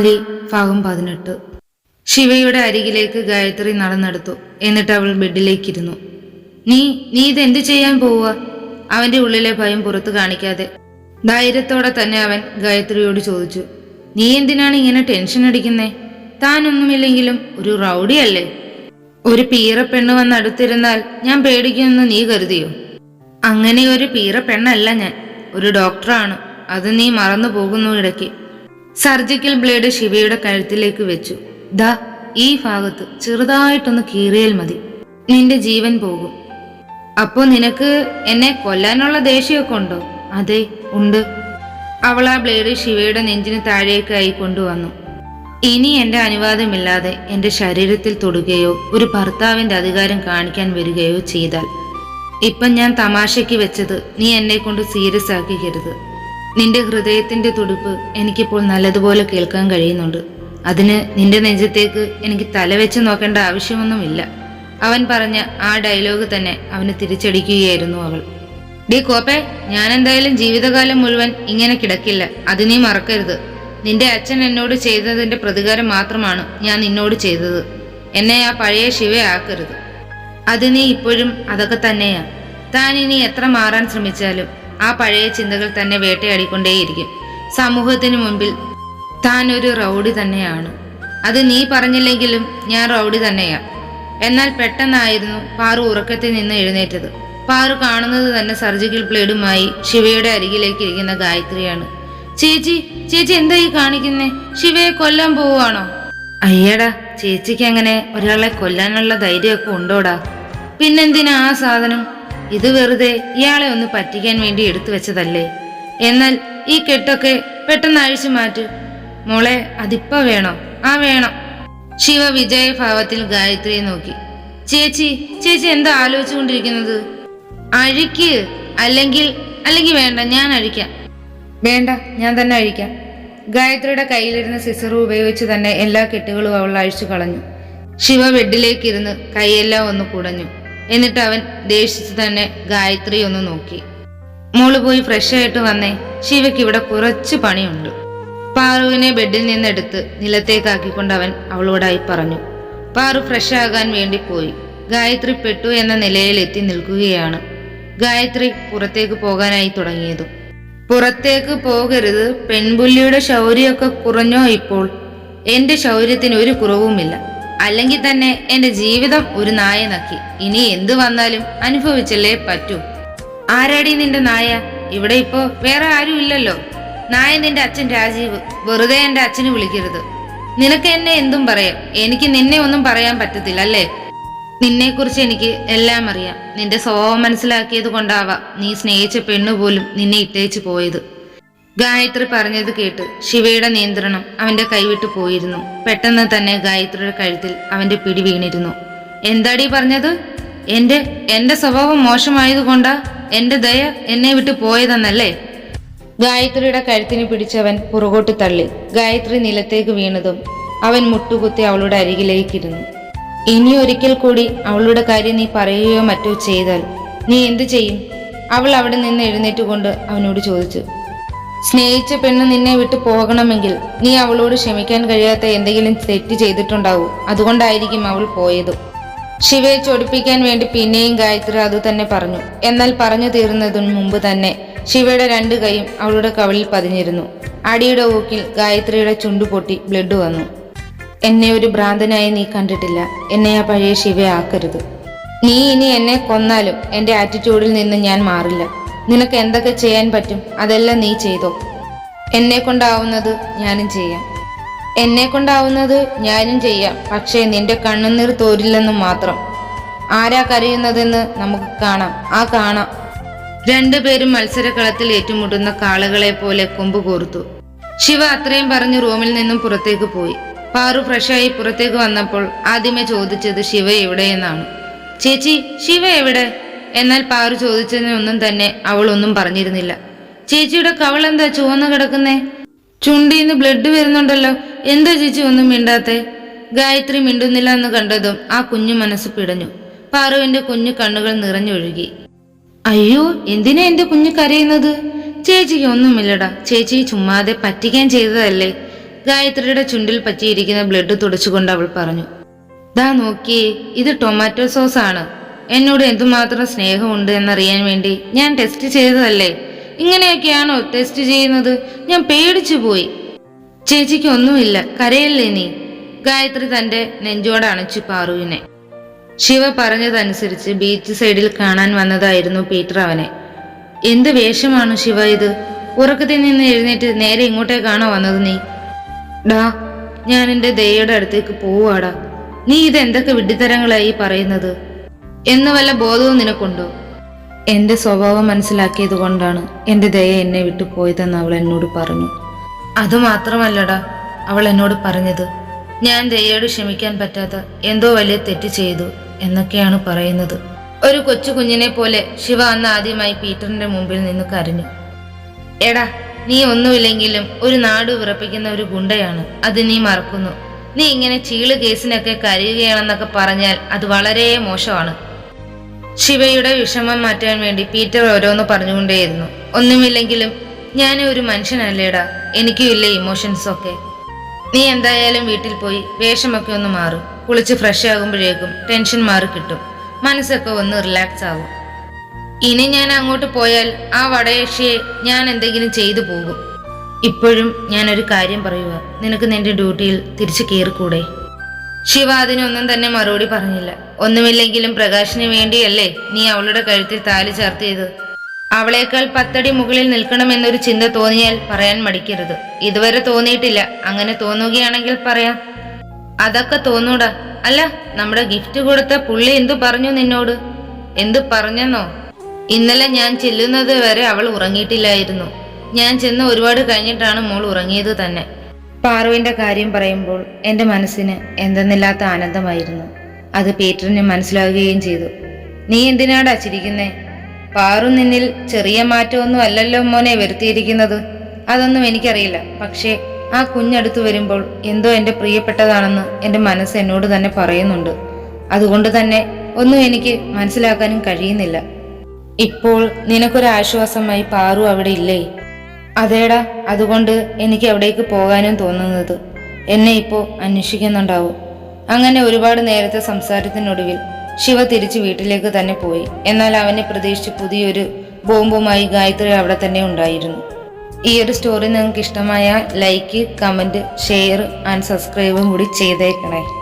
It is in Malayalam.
മാലി ഭാഗം പതിനെട്ട്. ശിവയുടെ അരികിലേക്ക് ഗായത്രി നടന്നെടുത്തു. എന്നിട്ട് അവൾ ബെഡിലേക്കിരുന്നു. നീ നീ ഇതെന്ത് ചെയ്യാൻ പോവുക? അവന്റെ ഉള്ളിലെ ഭയം പുറത്തു കാണിക്കാതെ. ധൈര്യത്തോടെ തന്നെ അവൻ ഗായത്രിയോട് ചോദിച്ചു. നീ എന്തിനാണ് ഇങ്ങനെ ടെൻഷൻ അടിക്കുന്നേ? താനൊന്നുമില്ലെങ്കിലും ഒരു റൗഡിയല്ലേ ഒരു പീറ പെണ്ണ് വന്ന് അടുത്തിരുന്നാൽ ഞാൻ പേടിക്കുമെന്ന് നീ കരുതിയോ? അങ്ങനെ ഒരു പീറ പെണ്ണല്ല ഞാൻ. ഒരു ഡോക്ടറാണ്. അത് നീ മറന്നു പോകുന്നു ഇടയ്ക്ക്. സർജിക്കൽ ബ്ലേഡ് ശിവയുടെ കഴുത്തിലേക്ക് വെച്ചു. ദ ഈ ഭാഗത്ത് ചെറുതായിട്ടൊന്ന് കീറിയാൽ മതി. നിന്റെ ജീവൻ പോകും. അപ്പോ നിനക്ക് എന്നെ കൊല്ലാനുള്ള ദേഷ്യമൊക്കെ ഉണ്ടോ? അതെ ഉണ്ട്. അവൾ ആ ബ്ലേഡ് ശിവയുടെ നെഞ്ചിന് താഴേക്കായി കൊണ്ടുവന്നു. ഇനി എന്റെ അനുവാദമില്ലാതെ എന്റെ ശരീരത്തിൽ തൊടുകയോ ഒരു ഭർത്താവിന്റെ അധികാരം കാണിക്കാൻ വരികയോ ചെയ്താൽ. ഇപ്പം ഞാൻ തമാശയ്ക്ക് വെച്ചത് നീ എന്നെ കൊണ്ട് സീരിയസ് ആക്കിക്കരുത്. നിന്റെ ഹൃദയത്തിന്റെ തുടിപ്പ് എനിക്കിപ്പോൾ നല്ലതുപോലെ കേൾക്കാൻ കഴിയുന്നുണ്ട്. അതിന് നിന്റെ നെഞ്ചത്തേക്ക് എനിക്ക് തലവെച്ച് നോക്കേണ്ട ആവശ്യമൊന്നുമില്ല. അവൻ പറഞ്ഞ ആ ഡയലോഗ് തന്നെ അവന് തിരിച്ചടിക്കുകയായിരുന്നു അവൾ. ഡി കോപ്പെ ഞാൻ എന്തായാലും ജീവിതകാലം മുഴുവൻ ഇങ്ങനെ കിടക്കില്ല. അത് നീ മറക്കരുത്. നിന്റെ അച്ഛൻ എന്നോട് ചെയ്തതിന്റെ പ്രതികാരം മാത്രമാണ് ഞാൻ നിന്നോട് ചെയ്തത്. എന്നെ ആ പഴയ ശിവയാക്കരുത് അത് നീ ഇപ്പോഴും അതൊക്കെ തന്നെയാ. താൻ ഇനി എത്ര മാറാൻ ശ്രമിച്ചാലും ആ പഴയ ചിന്തകൾ തന്നെ വേട്ടയാടിക്കൊണ്ടേയിരിക്കും. സമൂഹത്തിന് മുമ്പിൽ താൻ ഒരു റൗഡി തന്നെയാണ്. അത് നീ പറഞ്ഞില്ലെങ്കിലും ഞാൻ റൗഡി തന്നെയാ. എന്നാൽ പെട്ടെന്നായിരുന്നു പാറു ഉറക്കത്തിൽ നിന്ന് എഴുന്നേറ്റത്. പാറു കാണുന്നത് തന്നെ സർജിക്കൽ ബ്ലേഡുമായി ശിവയുടെ അരികിലേക്ക് ഇരിക്കുന്ന ഗായത്രിയാണ്. ചേച്ചി ചേച്ചി എന്താ ഈ കാണിക്കുന്നേ? ശിവയെ കൊല്ലാൻ പോവുകയാണോ? അയ്യടാ ചേച്ചിക്ക് അങ്ങനെ ഒരാളെ കൊല്ലാനുള്ള ധൈര്യമൊക്കെ ഉണ്ടോടാ? പിന്നെന്തിനാ ആ സാധനം? ഇത് വെറുതെ ഇയാളെ ഒന്ന് പറ്റിക്കാൻ വേണ്ടി എടുത്തു വെച്ചതല്ലേ? എന്നാൽ ഈ കെട്ടൊക്കെ പെട്ടെന്ന് അഴിച്ചു മാറ്റു. മോളെ അതിപ്പ വേണോ? ആ വേണം. ശിവ വിജയഭാവത്തിൽ ഗായത്രിയെ നോക്കി. ചേച്ചി ചേച്ചി എന്താ ആലോചിച്ചുകൊണ്ടിരിക്കുന്നത്? അഴിക്ക് അല്ലെങ്കിൽ അല്ലെങ്കിൽ വേണ്ട ഞാൻ അഴിക്കാം. വേണ്ട ഞാൻ തന്നെ അഴിക്കാം. ഗായത്രിയുടെ കയ്യിലിരുന്ന സിസറു ഉപയോഗിച്ച് തന്നെ എല്ലാ കെട്ടുകളും അവൾ അഴിച്ചു കളഞ്ഞു. ശിവ ബെഡിലേക്ക് ഇരുന്ന് കൈയെല്ലാം ഒന്ന് കുടഞ്ഞു. എന്നിട്ട് അവൻ ദേഷ്യിച്ചു തന്നെ ഗായത്രി ഒന്ന് നോക്കി. മോൾ പോയി ഫ്രഷ് ആയിട്ട് വന്നേ ശിവയ്ക്ക് ഇവിടെ കുറച്ച് പണിയുണ്ട്. പാറുവിനെ ബെഡിൽ നിന്നെടുത്ത് നിലത്തേക്കാക്കിക്കൊണ്ട് അവൻ അവളോടായി പറഞ്ഞു. പാറു ഫ്രഷ് ആകാൻ വേണ്ടി പോയി. ഗായത്രി പെട്ടു എന്ന നിലയിൽ എത്തി നിൽക്കുകയാണ്. ഗായത്രി പുറത്തേക്ക് പോകാനായി തുടങ്ങിയതും. പുറത്തേക്ക് പോകരുത്. പെൺപുല്ലിയുടെ ശൗര്യമൊക്കെ കുറഞ്ഞോ ഇപ്പോൾ? എന്റെ ശൗര്യത്തിന് ഒരു കുറവുമില്ല. അല്ലെങ്കിൽ തന്നെ എന്റെ ജീവിതം ഒരു നായ നക്കി. ഇനി എന്തു വന്നാലും അനുഭവിച്ചല്ലേ പറ്റൂ. ആരാടി നിന്റെ നായ? ഇവിടെ ഇപ്പോ വേറെ ആരും ഇല്ലല്ലോ. നായ നിന്റെ അച്ഛൻ രാജീവ്. വെറുതെ എന്റെ അച്ഛന് വിളിക്കരുത്. നിനക്ക് എന്നെ എന്തും പറയാം. എനിക്ക് നിന്നെ ഒന്നും പറയാൻ പറ്റത്തില്ല അല്ലേ? നിന്നെക്കുറിച്ച് എനിക്ക് എല്ലാം അറിയാം. നിന്റെ സ്വഭാവം മനസ്സിലാക്കിയത് കൊണ്ടാവാം നീ സ്നേഹിച്ച പെണ്ണു പോലും നിന്നെ ഇട്ടേച്ചു പോയത്. ഗായത്രി പറഞ്ഞത് കേട്ട് ശിവയുടെ നിയന്ത്രണം അവന്റെ കൈവിട്ടു പോയിരുന്നു. പെട്ടെന്ന് തന്നെ ഗായത്രിയുടെ കഴുത്തിൽ അവന്റെ പിടി വീണിരുന്നു. എന്താടി പറഞ്ഞത്? എന്റെ എന്റെ സ്വഭാവം മോശമായതുകൊണ്ടാ എന്റെ ദയ എന്നെ വിട്ടു പോയതെന്നല്ലേ? ഗായത്രിയുടെ കഴുത്തിന് പിടിച്ചവൻ പുറകോട്ട് തള്ളി. ഗായത്രി നിലത്തേക്ക് വീണതും അവൻ മുട്ടുകുത്തി അവളുടെ അരികിലേക്കിരുന്നു ഇനി ഒരിക്കൽ കൂടി അവളുടെ കാര്യം നീ പറയുകയോ മറ്റോ ചെയ്താൽ നീ എന്തു ചെയ്യും? അവൾ അവിടെ നിന്ന് എഴുന്നേറ്റുകൊണ്ട് അവനോട് ചോദിച്ചു. സ്നേഹിച്ച പെണ്ണ് നിന്നെ വിട്ട് പോകണമെങ്കിൽ നീ അവളോട് ക്ഷമിക്കാൻ കഴിയാത്ത എന്തെങ്കിലും തെറ്റ് ചെയ്തിട്ടുണ്ടാവും. അതുകൊണ്ടായിരിക്കും അവൾ പോയത്. ശിവയെ ചൊടിപ്പിക്കാൻ വേണ്ടി പിന്നെയും ഗായത്രി അത് തന്നെ പറഞ്ഞു. എന്നാൽ പറഞ്ഞു തീർന്നതിന് മുമ്പ് തന്നെ ശിവയുടെ രണ്ട് കൈയും അവളുടെ കവളിൽ പതിഞ്ഞിരുന്നു. അടിയുടെ ഊക്കിൽ ഗായത്രിയുടെ ചുണ്ടു പൊട്ടി ബ്ലഡ് വന്നു. എന്നെ ഒരു ഭ്രാന്തനായി നീ കണ്ടിട്ടില്ല. എന്നെ ആ പഴയ ശിവയാക്കരുത് നീ ഇനി എന്നെ കൊന്നാലും എന്റെ ആറ്റിറ്റ്യൂഡിൽ നിന്ന് ഞാൻ മാറില്ല. നിനക്ക് എന്തൊക്കെ ചെയ്യാൻ പറ്റും അതെല്ലാം നീ ചെയ്തോ. എന്നെ കൊണ്ടാവുന്നത് ഞാനും ചെയ്യാം. എന്നെ കൊണ്ടാവുന്നത് ഞാനും ചെയ്യാം. പക്ഷേ നിന്റെ കണ്ണുനീർ തോരില്ലെന്ന് മാത്രം. ആരാ കരയുന്നതെന്ന് നമുക്ക് കാണാം. ആ കാണാം. രണ്ടുപേരും മത്സരക്കളത്തിൽ ഏറ്റുമുട്ടുന്ന കാളകളെ പോലെ കൊമ്പ് കോർത്തു. ശിവ അത്രയും പറഞ്ഞ് റൂമിൽ നിന്നും പുറത്തേക്ക് പോയി. പാറു ഫ്രഷായി പുറത്തേക്ക് വന്നപ്പോൾ ആദ്യമേ ചോദിച്ചത് ശിവ എവിടെയെന്നാണ്. ചേച്ചി ശിവ എവിടെ? എന്നാൽ പാറു ചോദിച്ചതിനൊന്നും തന്നെ അവൾ ഒന്നും പറഞ്ഞിരുന്നില്ല. ചേച്ചിയുടെ കവൾ എന്താ ചുവന്ന് കിടക്കുന്നേ? ചുണ്ടിന്ന് ബ്ലഡ് വരുന്നുണ്ടല്ലോ. എന്താ ചേച്ചി ഒന്നും മിണ്ടാത്തെ? ഗായത്രി മിണ്ടുന്നില്ല എന്ന് കണ്ടതും ആ കുഞ്ഞു മനസ്സ് പിടഞ്ഞു. പാറുവിന്റെ കുഞ്ഞു കണ്ണുകൾ നിറഞ്ഞൊഴുകി. അയ്യോ എന്തിനാ എന്റെ കുഞ്ഞു കരയുന്നത്? ചേച്ചിക്ക് ഒന്നുമില്ലടാ. ചേച്ചി ചുമ്മാതെ പറ്റിക്കാൻ ചെയ്തതല്ലേ. ഗായത്രിയുടെ ചുണ്ടിൽ പറ്റിയിരിക്കുന്ന ബ്ലഡ് തുടച്ചുകൊണ്ട് അവൾ പറഞ്ഞു. ദാ നോക്കിയേ ഇത് ടൊമാറ്റോ സോസ് ആണ്. എന്നോട് എന്തുമാത്രം സ്നേഹമുണ്ട് എന്നറിയാൻ വേണ്ടി ഞാൻ ടെസ്റ്റ് ചെയ്തതല്ലേ? ഇങ്ങനെയൊക്കെയാണോ ടെസ്റ്റ് ചെയ്യുന്നത്? ഞാൻ പേടിച്ചു പോയി. ചേച്ചിക്ക് ഒന്നുമില്ല കരയല്ലേ നീ? ഗായത്രി തന്റെ നെഞ്ചോട് അണച്ചു പാറുവിനെ ശിവ പറഞ്ഞതനുസരിച്ച് ബീച്ച് സൈഡിൽ കാണാൻ വന്നതായിരുന്നു പീറ്റർ അവനെ. എന്ത് വേഷമാണ് ശിവ ഇത്? ഉറക്കത്തിൽ നിന്ന് എഴുന്നേറ്റ് നേരെ ഇങ്ങോട്ടേക്കാണോ വന്നത് നീ? ഡാ ഞാൻ എന്റെ ദയയുടെ അടുത്തേക്ക് പോവാടാ. നീ ഇത് എന്തൊക്കെ വിഡ്ഢിത്തരങ്ങളായി പറയുന്നത്? എന്ന് വല്ല ബോധവും നിനക്കുണ്ടോ? എന്റെ സ്വഭാവം മനസ്സിലാക്കിയത് കൊണ്ടാണ് എന്റെ ദയ എന്നെ വിട്ടു പോയതെന്ന് അവൾ എന്നോട് പറഞ്ഞു. അതുമാത്രമല്ലടാ അവൾ എന്നോട് പറഞ്ഞത്. ഞാൻ ദയയോട് ക്ഷമിക്കാൻ പറ്റാത്ത എന്തോ വലിയ തെറ്റ് ചെയ്തു എന്നൊക്കെയാണ് പറയുന്നത്. ഒരു കൊച്ചു കുഞ്ഞിനെ പോലെ ശിവ അന്ന് ആദ്യമായി പീറ്ററിന്റെ മുമ്പിൽ നിന്ന് കരഞ്ഞു. എടാ നീ ഒന്നുമില്ലെങ്കിലും ഒരു നാട് വിറപ്പിക്കുന്ന ഒരു ഗുണ്ടയാണ്. അത് നീ മറക്കുന്നു. നീ ഇങ്ങനെ ചീൾ കേസിനൊക്കെ കരയുകയാണെന്നൊക്കെ പറഞ്ഞാൽ അത് വളരെ മോശമാണ്. ശിവയുടെ വിഷമം മാറ്റാൻ വേണ്ടി പീറ്റർ ഓരോന്ന് പറഞ്ഞുകൊണ്ടേയിരുന്നു. ഒന്നുമില്ലെങ്കിലും ഞാൻ ഒരു മനുഷ്യനല്ലേടാ. എനിക്കും ഇല്ല ഇമോഷൻസ് ഒക്കെ. നീ എന്തായാലും വീട്ടിൽ പോയി വേഷമൊക്കെ ഒന്ന് മാറും. കുളിച്ച് ഫ്രഷ് ആകുമ്പോഴേക്കും ടെൻഷൻ മാറി കിട്ടും. മനസ്സൊക്കെ ഒന്ന് റിലാക്സ് ആവും. ഇനി ഞാൻ അങ്ങോട്ട് പോയാൽ ആ വടയേഷ്യെ ഞാൻ എന്തെങ്കിലും ചെയ്തു പോകും. ഇപ്പോഴും ഞാനൊരു കാര്യം പറയുക നിനക്ക് നിന്റെ ഡ്യൂട്ടിയിൽ തിരിച്ചു കയറിക്കൂടെ ശിവ അതിനൊന്നും തന്നെ മറുപടി പറഞ്ഞില്ല. ഒന്നുമില്ലെങ്കിലും പ്രകാശിന് വേണ്ടിയല്ലേ നീ അവളുടെ കഴുത്തിൽ താലി ചേർത്തിയത്? അവളേക്കാൾ പത്തടി മുകളിൽ നിൽക്കണമെന്നൊരു ചിന്ത തോന്നിയാൽ പറയാൻ മടിക്കരുത്. ഇതുവരെ തോന്നിയിട്ടില്ല. അങ്ങനെ തോന്നുകയാണെങ്കിൽ പറയാം. അതൊക്കെ തോന്നൂടാ. അല്ല നമ്മുടെ ഗിഫ്റ്റ് കൊടുത്ത പുള്ളി എന്തു പറഞ്ഞു നിന്നോട്? എന്തു പറഞ്ഞെന്നോ? ഇന്നലെ ഞാൻ ചെല്ലുന്നത് വരെ അവൾ ഉറങ്ങിയിട്ടില്ലായിരുന്നു. ഞാൻ ചെന്ന് ഒരുപാട് കഴിഞ്ഞിട്ടാണ് മോൾ ഉറങ്ങിയത് തന്നെ. പാറുവിന്റെ കാര്യം പറയുമ്പോൾ എന്റെ മനസ്സിന് എന്തെന്നില്ലാത്ത ആനന്ദമായിരുന്നു. അത് പീറ്ററിന് മനസ്സിലാവുകയും ചെയ്തു. നീ എന്തിനാടാ ചിരിക്കുന്നേ പാറു നിന്നിൽ ചെറിയ മാറ്റമൊന്നും അല്ലല്ലോ മോനെ വരുത്തിയിരിക്കുന്നത്. അതൊന്നും എനിക്കറിയില്ല. പക്ഷേ ആ കുഞ്ഞടുത്ത് വരുമ്പോൾ എന്തോ എന്റെ പ്രിയപ്പെട്ടതാണെന്ന് എന്റെ മനസ്സ് എന്നോട് തന്നെ പറയുന്നുണ്ട്. അതുകൊണ്ട് തന്നെ ഒന്നും എനിക്ക് മനസ്സിലാക്കാനും കഴിയുന്നില്ല. ഇപ്പോൾ നിനക്കൊരാശ്വാസമായി പാറു അവിടെ ഇല്ലേ? അതേടാ അതുകൊണ്ട് എനിക്ക് അവിടേക്ക് പോകാനും തോന്നുന്നത്. എന്നെ ഇപ്പോൾ അന്വേഷിക്കുന്നുണ്ടാവും. അങ്ങനെ ഒരുപാട് നേരത്തെ സംസാരത്തിനൊടുവിൽ ശിവ തിരിച്ച് വീട്ടിലേക്ക് തന്നെ പോയി. എന്നാൽ അവനെ പ്രതീക്ഷിച്ച് പുതിയൊരു ബോംബുമായി ഗായത്രി അവിടെ തന്നെ ഉണ്ടായിരുന്നു. ഈ ഒരു സ്റ്റോറി നിങ്ങൾക്ക് ഇഷ്ടമായ ലൈക്ക് കമന്റ് ഷെയർ ആൻഡ് സബ്സ്ക്രൈബും കൂടി ചെയ്തേക്കണേ.